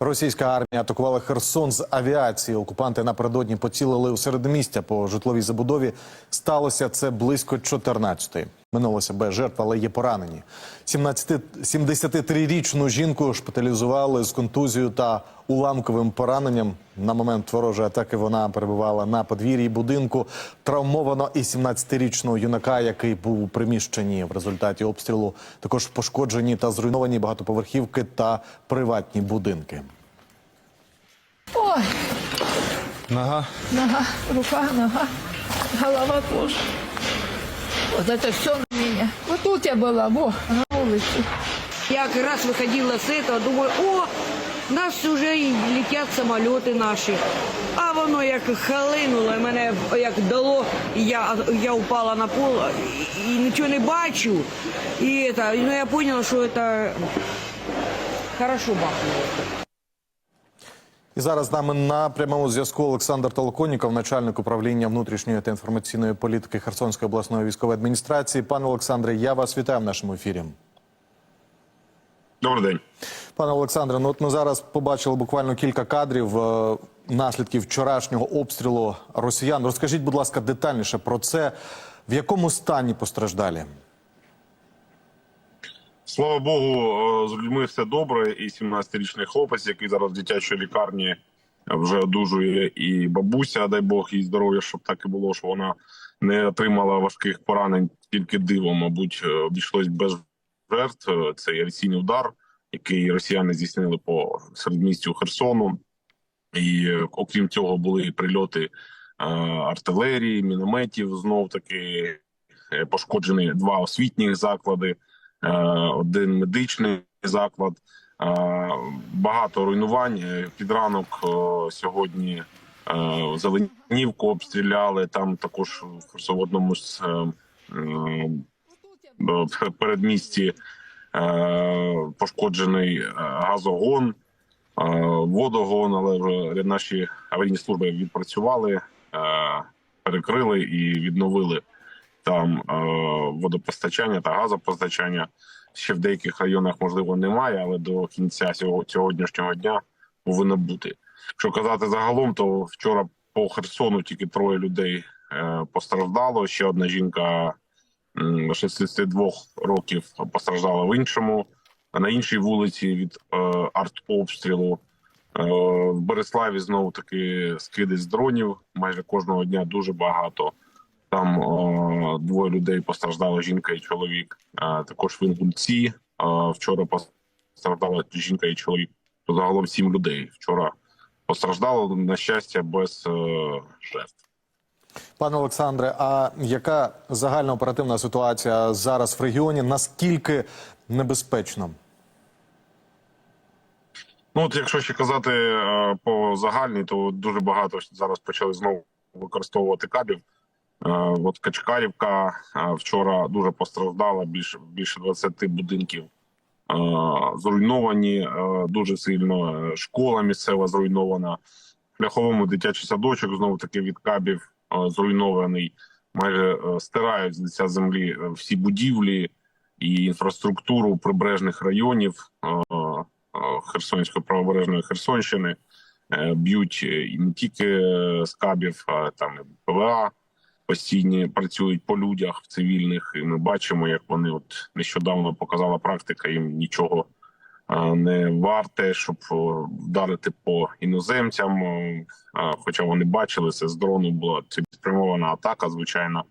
Російська армія атакувала Херсон з авіації. Окупанти напередодні поцілили у середмістя по житловій забудові. Сталося це близько 14-ї. Минулося без жертв, але є поранені. 17 73-річну жінку шпиталізували з контузією та уламковим пораненням. На момент ворожої атаки вона перебувала на подвір'ї будинку. Травмовано і 17-річного юнака, який був у приміщенні. В результаті обстрілу також пошкоджені та зруйновані багатоповерхівки та приватні будинки. Ой, Нога. нога, рука, нога, голова тоже. Вот это все на меня. Вот тут я была, во, на улице. Я как раз выходила с этого, думаю, о, нас вже і летять самоліти наші. А воно як халинуло, і мене як дало, і я, я упала на пол і, і нічого не бачу. І это, ну, я поняла, що це хорошо бахнуло. І зараз з нами на прямому зв'язку Олександр Толоконіков, начальник управління внутрішньої та інформаційної політики Херсонської обласної військової адміністрації. Пане Олександре, я вас вітаю в нашому ефірі. Добрий день. Пане Олександре, ну от ми зараз побачили буквально кілька кадрів е, наслідків вчорашнього обстрілу росіян. Розкажіть, будь ласка, детальніше про це. В якому стані постраждалі? Слава Богу, е, з людьми все добре. І 17-річний хлопець, який зараз в дитячій лікарні вже одужує, і бабуся, дай Бог їй здоров'я, щоб так і було, що вона не отримала важких поранень тільки дивом, мабуть, е, обійшлось без жертв. Е, Це авіаційний удар, який росіяни здійснили по середмістю Херсону. І окрім цього, були прильоти артилерії, мінометів. Знов таки пошкоджені два освітніх заклади, один медичний заклад. Е, Багато руйнувань. Е, Під ранок е, сьогодні е, Зеленівку обстріляли. Там також в Херсон- в одному з е, е, передмісті е, пошкоджений е, газогон, е, водогон, але наші аварійні служби відпрацювали, е, перекрили і відновили там е, водопостачання та газопостачання. Ще в деяких районах можливо немає, але до кінця цього сьогоднішнього дня повинно бути. Якщо казати загалом, то вчора по Херсону тільки троє людей е, постраждало. Ще одна жінка м, 62 років постраждала в іншому, а на іншій вулиці від е, артобстрілу. Е, в Береславі знову таки скиди з дронів. Майже кожного дня дуже багато. Там е, двоє людей постраждало жінка і чоловік. Е, також в Інгульці е, вчора постраждала жінка і чоловік. Загалом сім людей вчора постраждало на щастя без жертв. Пане Олександре, а яка загальна оперативна ситуація зараз в регіоні? Наскільки небезпечно? Ну от якщо ще казати по загальній, то дуже багато зараз почали знову використовувати кабів. Е, от Качкарівка е, вчора дуже постраждала. Більше більше 20 будинків е, зруйновані дуже сильно. Школа місцева зруйнована. В Ляховому дитячий садочок знову таки від кабів зруйнований. Майже стирають з лиця землі всі будівлі і інфраструктуру прибережних районів. Херсонської правобережної Херсонщини б'ють і не тільки е, з кабів, а там і ПВА постійні працюють по людях в цивільних. І ми бачимо, як вони от нещодавно показала практика, їм нічого е, не варте, щоб е, вдарити по іноземцям. е, Хоча вони бачили це з дрону була цілеспрямована атака, звичайно,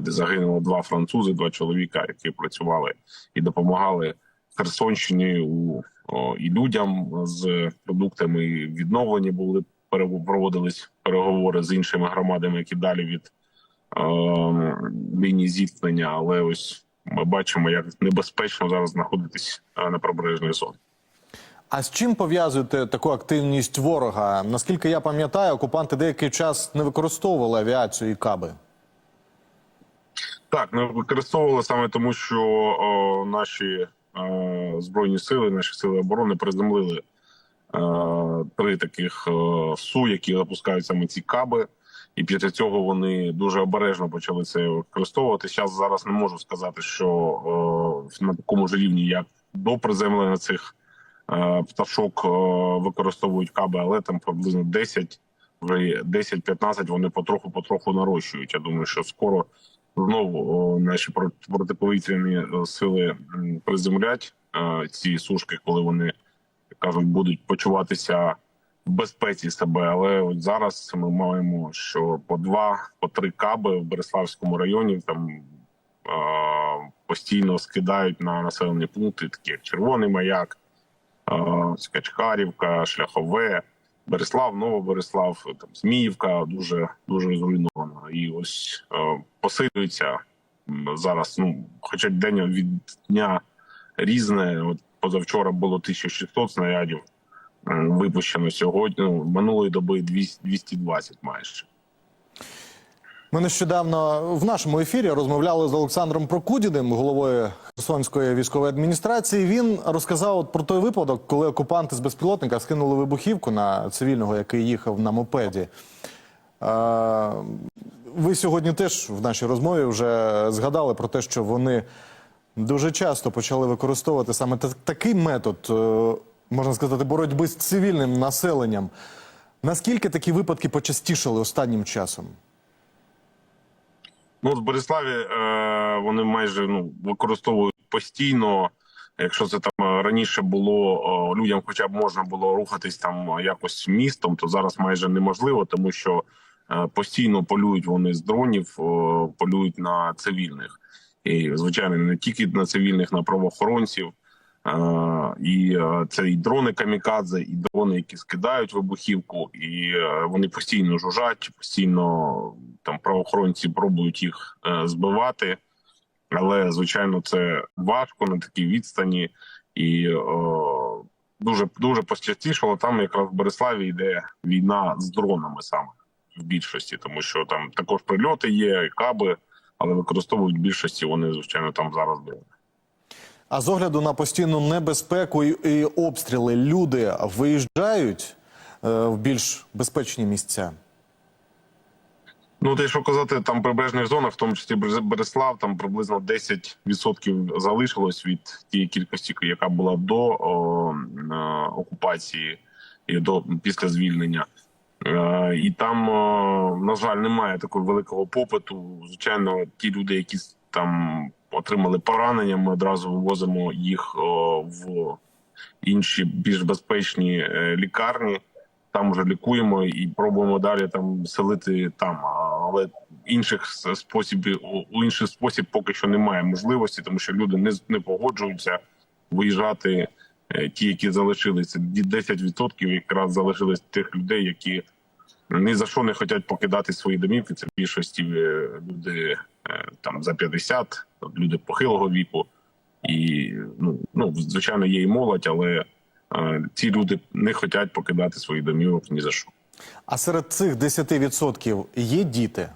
де загинуло два французи, два чоловіка, які працювали і допомагали Херсонщині у і людям з продуктами відновлені були проводились переговори з іншими громадами, які далі від лінії зіткнення. Але ось ми бачимо, як небезпечно зараз знаходитись е, на прибережній зоні. А з чим пов'язуєте таку активність ворога? Наскільки я пам'ятаю, окупанти деякий час не використовували авіацію і каби. Так, не використовували саме тому, що о, наші е, збройні сили, наші сили оборони приземлили е, три таких е, су, які запускають саме ці каби, і після цього вони дуже обережно почали це використовувати. Зараз зараз не можу сказати, що е, на такому ж рівні, як до приземлення цих е, пташок е, використовують каби, але там приблизно 10, вже 10-15 вони потроху-потроху нарощують. Я думаю, що скоро знову о, наші проти- протиповітряні е, сили приземлять е, ці сушки, коли вони кажуть, будуть почуватися в безпеці себе. Але от зараз ми маємо, що по два, по три каби в Береславському районі там постійно скидають на населені пункти, такі як Червоний Маяк, Скачкарівка, Шляхове. Береслав, Новобереслав, там Зміївка дуже дуже зруйнована. І ось посилюється зараз. Ну, хоча день від дня різне. От позавчора було 1600 снарядів випущено сьогодні. Ну, минулої доби 200, 220 майже. Ми нещодавно в нашому ефірі розмовляли з Олександром Прокудіним, головою Херсонської військової адміністрації. Він розказав от про той випадок, коли окупанти з безпілотника скинули вибухівку на цивільного, який їхав на мопеді. Е, Ви сьогодні теж в нашій розмові вже згадали про те, що вони дуже часто почали використовувати саме такий метод, е, можна сказати, боротьби з цивільним населенням. Наскільки такі випадки почастішали останнім часом? Ну, в Бориславі е, вони майже ну використовують постійно. Якщо це там е, раніше було о, людям, хоча б можна було рухатись там е, якось містом, то зараз майже неможливо, тому що е, постійно полюють вони з дронів, полюють на цивільних, і звичайно не тільки на цивільних, на правоохоронців. І е, це і дрони камікадзе, і дрони, які скидають вибухівку, і е, вони постійно жужжать, постійно там правоохоронці пробують їх е, збивати. Але звичайно, це важко на такій відстані, і е, дуже дуже пощастішало. Там якраз в Бориславі йде війна з дронами саме в більшості, тому що там також прильоти є, каби, але використовують в більшості вони звичайно там зараз дрони. А з огляду на постійну небезпеку і, обстріли люди виїжджають е, в більш безпечні місця. Ну, те, що казати, там прибережних зонах, в тому числі Береслав, там приблизно 10% залишилось від тієї кількості, яка була до о, е, окупації і до після звільнення. Е, і там, е, на жаль, немає такого великого попиту. Звичайно, ті люди, які там отримали поранення, ми одразу вивозимо їх в інші більш безпечні е, лікарні там вже лікуємо і пробуємо далі там селити там. Але інших с- способів у- інший спосіб поки що немає можливості, тому що люди не не погоджуються виїжджати. е, Ті, які залишилися, Ді- 10% якраз залишились тих людей, які ні за що не хочуть покидати свої домівки. Це більшості е, люди е, там за 50, люди похилого віку. І ну, ну звичайно, є і молодь, але е, ці люди не хочуть покидати свої домівок ні за що. А серед цих 10% є діти.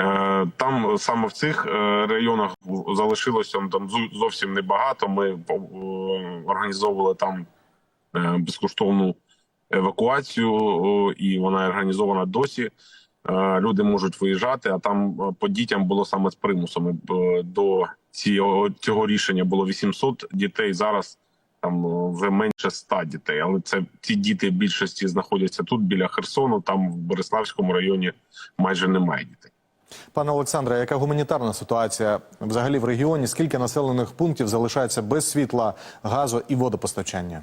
Е, Там саме в цих е, районах залишилося там зовсім небагато. Ми е, організовували там е, безкоштовну евакуацію, і вона організована досі. Е, Люди можуть виїжджати, а там е, по дітям було саме з примусом. Е, До цього, цього рішення було 800 дітей. Зараз там е, вже менше 100 дітей. Але це ці діти в більшості знаходяться тут біля Херсону. Там в Бориславському районі майже немає дітей. Пане Олександре, яка гуманітарна ситуація взагалі в регіоні? Скільки населених пунктів залишається без світла, газу і водопостачання?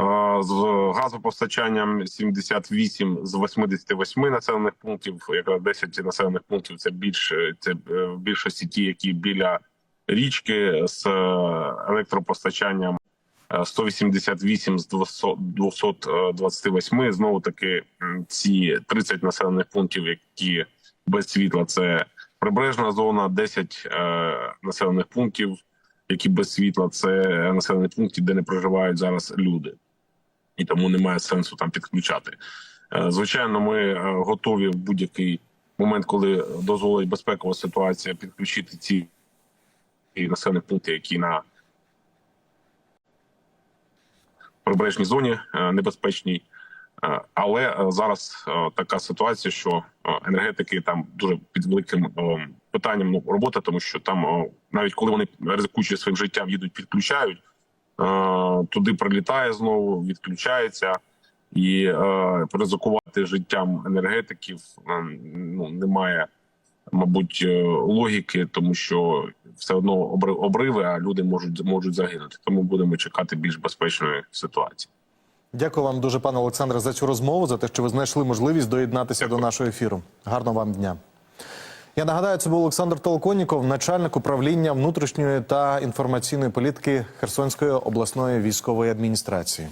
Е, З газопостачанням 78 з 88 населених пунктів, якраз 10 населених пунктів це більше це е, в більшості ті, які біля річки з е, електропостачанням е, 188 з 200 228. Знову таки ці 30 населених пунктів, які без світла, це прибережна зона, 10 е, населених пунктів, які без світла, це населені пункти, де не проживають зараз люди, і тому немає сенсу там підключати. Е, Звичайно, ми е, готові в будь-який момент, коли дозволить безпекова ситуація, підключити ці населені пункти, які на прибережній зоні е, небезпечній. Але зараз така ситуація, що енергетики там дуже під великим питанням ну, робота, тому що там навіть коли вони ризикуючи своїм життям їдуть, підключають, туди прилітає знову, відключається, і е, ризикувати життям енергетиків е, ну немає, мабуть, е, логіки, тому що все одно обри- обриви, а люди можуть можуть загинути. Тому будемо чекати більш безпечної ситуації. Дякую вам дуже, пане Олександре, за цю розмову, за те, що ви знайшли можливість доєднатися до нашого ефіру. Гарного вам дня. Я нагадаю, це був Олександр Толконніков, начальник управління внутрішньої та інформаційної політики Херсонської обласної військової адміністрації.